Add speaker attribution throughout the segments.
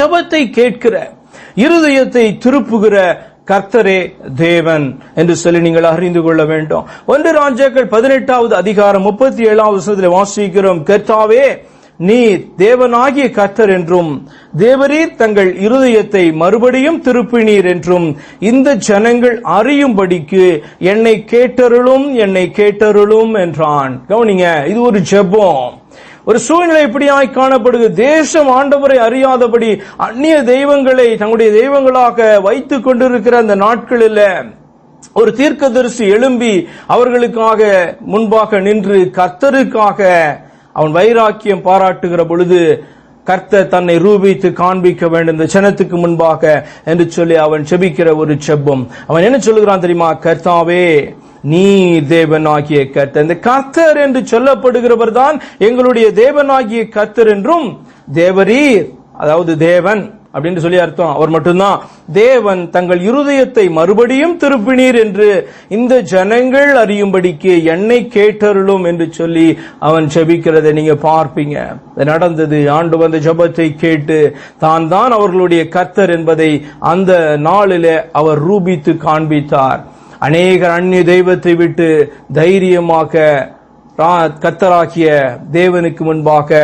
Speaker 1: ஜெபத்தை கேட்கிற இருதயத்தை திருப்புகிற கர்த்தரே தேவன் என்று சொல்லி நீங்கள் அறிந்து கொள்ள வேண்டும். ஒன்று ராஜாக்கள் பதினெட்டாவது அதிகாரம் முப்பத்தி ஏழாவது வசனத்தில் வாசிக்கிறோம். கர்த்தாவே நீ தேவனாகிய கர்த்தர் என்றும் தேவரே தங்கள் இருதயத்தை மறுபடியும் திருப்பினீர் என்றும் இந்த ஜனங்கள் அறியும்படிக்கு என்னை கேட்டருளும் என்னை கேட்டருளும் என்றான். கவனிங்க இது ஒரு ஜெபம். ஒரு சூழ்நிலை இப்படியாய் காணப்படுது. தேசம் ஆண்டவரை அறியாதபடி அந்நிய தெய்வங்களை தங்களுடைய தெய்வங்களாக வைத்துக் கொண்டிருக்கிற அந்த நாட்களில் ஒரு தீர்க்கதரிசி எழும்பி அவர்களுக்காக முன்பாக நின்று கர்த்தருக்காக அவன் வைராக்கியம் பாராட்டுகிற பொழுது கர்த்தர் தன்னை ரூபித்து காண்பிக்க வேண்டும். இந்த ஜனத்துக்கு முன்பாக என்று சொல்லி அவன் செபிக்கிற ஒரு செப்பம் அவன் என்ன சொல்லுகிறான் தெரியுமா? கர்த்தாவே நீ தேவனாகிய கர்த்தர். இந்த கர்த்தர் என்று சொல்லப்படுகிறவர் தான் எங்களுடைய தேவனாகிய கர்த்தர் என்றும் தேவரீர் அதாவது தேவன் அப்படின்னு சொல்லி அர்த்தம். அவர் மட்டும்தான். தேவன் தங்கள் இருதயத்தை மறுபடியும் திருப்பினீர் என்று இந்த ஜனங்கள் அறியும்படிக்கு என்னை கேட்டருளும் என்று சொல்லி அவன் செபிக்கிறதை நீங்க பார்ப்பீங்க. நடந்தது. ஆண்டு வந்த ஜெபத்தை கேட்டு தான் தான் அவர்களுடைய கர்த்தர் என்பதை அந்த நாளிலே அவர் ரூபித்து காண்பித்தார். அநேகர் அந்நிய தெய்வத்தை விட்டு தைரியமாக கத்தராகிய தேவனுக்கு முன்பாக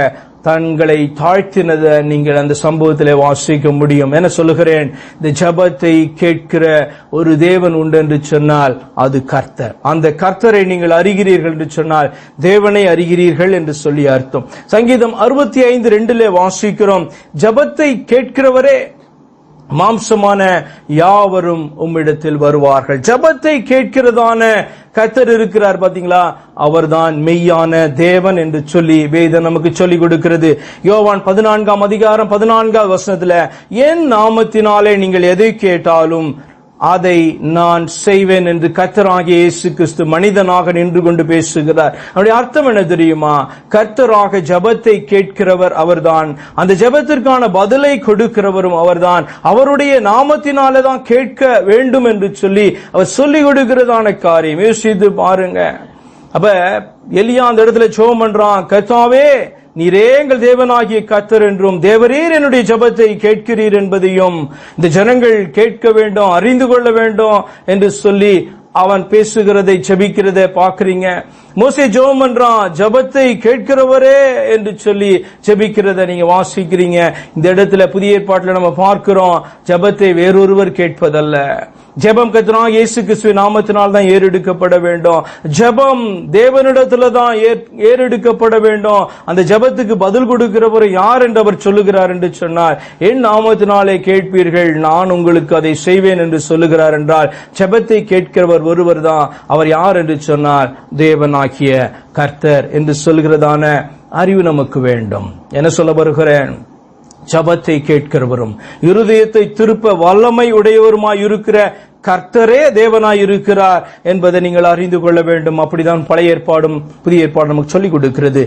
Speaker 1: தங்களை தாழ்த்தினதை நீங்கள் அந்த சம்பவத்தில் வாசிக்க முடியும். என சொல்லுகிறேன் இந்த ஜபத்தை கேட்கிற ஒரு தேவன் உண்டு என்று சொன்னால் அது கர்த்தர். அந்த கர்த்தரை நீங்கள் அறிகிறீர்கள் என்று சொன்னால் தேவனை அறிகிறீர்கள் என்று சொல்லி அர்த்தம். சங்கீதம் அறுபத்தி ஐந்து ரெண்டுல வாசிக்கிறோம் ஜபத்தை கேட்கிறவரே மாம்சமான யாவரும் உம்மிடத்தில் வருவார்கள். ஜபத்தை கேட்கிறதான கத்தர் இருக்கிறார் பாத்தீங்களா? அவர்தான் மெய்யான தேவன் என்று சொல்லி வேதம் நமக்கு சொல்லிக் கொடுக்கிறது. யோவான் பதினான்காம் அதிகாரம் பதினான்காம் வசனத்துல என் நாமத்தினாலே நீங்கள் எதை கேட்டாலும் அதை நான் செய்வேன் என்று கர்த்தராகிய இயேசு கிறிஸ்து மனிதனாக நின்று கொண்டு பேசுகிறார். அவருடைய அர்த்தம் என்ன தெரியுமா? கர்த்தராக ஜபத்தை கேட்கிறவர் அவர்தான். அந்த ஜபத்திற்கான பதிலை கொடுக்கிறவரும் அவர்தான். அவருடைய நாமத்தினால தான் கேட்க வேண்டும் என்று சொல்லி அவர் சொல்லிக் கொடுக்கிறதான காரியம். யோசித்து பாருங்க. அப்ப எலியா அந்த இடத்துல ஜெபம் பண்றான். கத்தாவே நீரே எங்கள் தேவனாகிய கத்தர் என்றும் தேவரீர் என்னுடைய ஜெபத்தை கேட்கிறீர் என்பதையும் இந்த ஜனங்கள் கேட்க வேண்டும் அறிந்து கொள்ள வேண்டும் என்று சொல்லி அவன் பேசுகிறதை ஜெபிக்கிறதை பாக்குறீங்க மோசே ஜெபம் பண்றான் ஜெபத்தை கேட்கிறவரே என்று சொல்லி ஜெபிக்கிறதை நீங்க வாசிக்கிறீங்க. இந்த இடத்துல புதிய ஏற்பாட்டில் நம்ம பார்க்கிறோம் ஜெபத்தை வேறொருவர் கேட்பதல்ல. ஜெபம் கத்துனா இயேசு கிறிஸ்துவ நாமத்தினால் தான் ஏறெடுக்கப்பட வேண்டும். ஜெபம் தேவனிடத்துல தான் ஏற்- ஏறெடுக்கப்பட வேண்டும். அந்த ஜெபத்துக்கு பதில் கொடுக்கிறவர் யார் என்று அவர் சொல்லுகிறார் என்று சொன்னார். என் நாமத்தினாலே கேட்பீர்கள் நான் உங்களுக்கு அதை செய்வேன் என்று சொல்லுகிறார் என்றால் ஜெபத்தை கேட்கிறவர் ஒருவர் தான் அவர் யார் என்று சொன்னார் தேவனாகிய கர்த்தர் என்று சொல்கிறதான அறிவு நமக்கு வேண்டும். என்ன சொல்ல வருகிறேன்? ஜபத்தை கேட்கிறவரும் இருதயத்தை திருப்ப வல்லமை உடையவருமாய் இருக்கிற கர்த்தரே தேவனாய் இருக்கிறார் என்பதை நீங்கள் அறிந்து கொள்ள வேண்டும். அப்படிதான் பழைய ஏற்பாடும் புதிய ஏற்பாடும் நமக்கு சொல்லிக் கொடுக்கிறது.